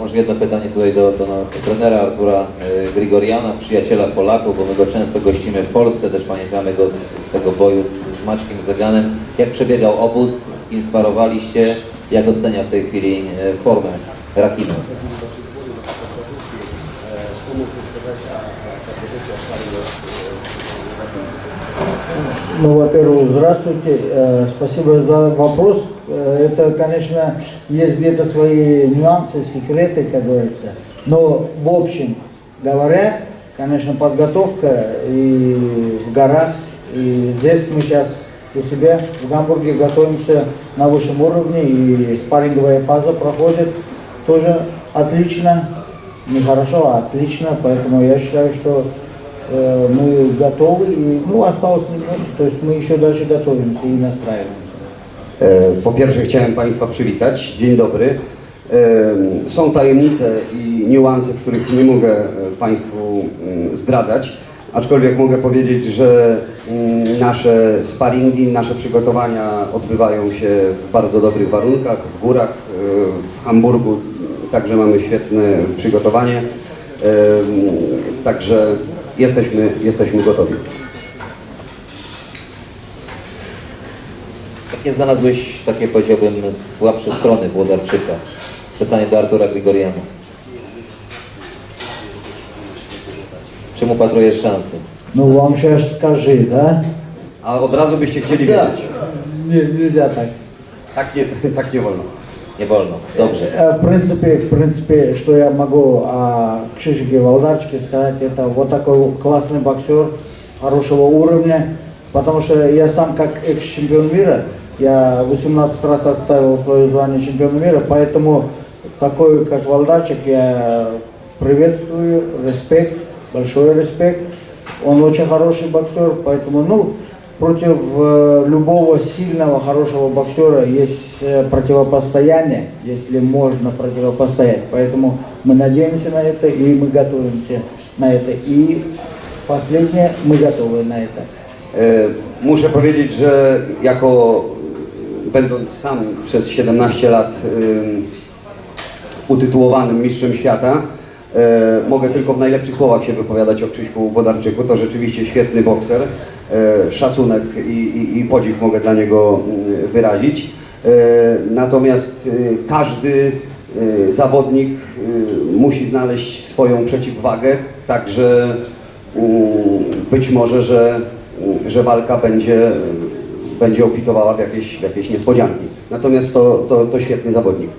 Może jedno pytanie tutaj do, do, do trenera Artura y, Grigoriana, przyjaciela Polaków, bo my go często gościmy w Polsce, też pamiętamy go z, z tego boju z, z Maćkiem Zaganem. Jak przebiegał obóz, z kim sparowaliście, jak ocenia w tej chwili y, formę Rakinu? Ну, во-первых, здравствуйте. Э, Спасибо за вопрос. Э, Это, конечно, есть где-то свои нюансы, секреты, как говорится. Но, в общем говоря, конечно, подготовка и в горах, и здесь мы сейчас у себя в Гамбурге готовимся на высшем уровне, и спарринговая фаза проходит тоже отлично, не хорошо, а отлично, поэтому я считаю, что э, мы готовы, и, ну, осталось немножко, то есть мы еще дальше готовимся и настраиваемся. E, Po pierwsze chciałem Państwa przywitać. Dzień dobry. E, Są tajemnice i niuanse, których nie mogę e, Państwu mm, zdradzać, aczkolwiek mogę powiedzieć, że mm, nasze sparingi, nasze przygotowania odbywają się w bardzo dobrych warunkach, w górach, w Hamburgu także mamy świetne przygotowanie, także jesteśmy, jesteśmy gotowi. Jakie znalazłeś, takie powiedziałbym, słabsze strony Włodarczyka? Pytanie do Artura Grigoriana. Czym upatrujesz szansy? Ну, вам сейчас скажи, да? A od razu byście chcieli Да. wiedzieć. Не, нельзя так. Tak nie, tak nie wolno. Nie wolno. Dobrze. Э, В принципе, в принципе, что я могу о Кшишике Волдарчике сказать, это вот такой классный боксер хорошего уровня, потому что я сам как экс-чемпион мира, я 18 раз отставил свое звание чемпиона мира, поэтому такой, как Волдарчик, я приветствую, респект, большой респект. Он очень хороший боксер, поэтому, ну, против э, любого сильного, хорошего боксера есть э, противопостояние, если можно противопостоять. Поэтому мы надеемся на это и мы готовимся на это. И последнее, мы готовы на это. E, Muszę powiedzieć, że jako będąc sam przez 17 lat ym, utytułowanym mistrzem świata, e, mogę tylko w najlepszych słowach się wypowiadać o Krzyśku Wodarczyku. To rzeczywiście świetny bokser. E, Szacunek i, i, i podziw mogę dla niego mm, wyrazić. Natomiast każdy zawodnik musi znaleźć swoją przeciwwagę, także być może, że, że walka będzie, będzie obfitowała w jakieś, w jakieś niespodzianki. Natomiast to, to, to świetny zawodnik.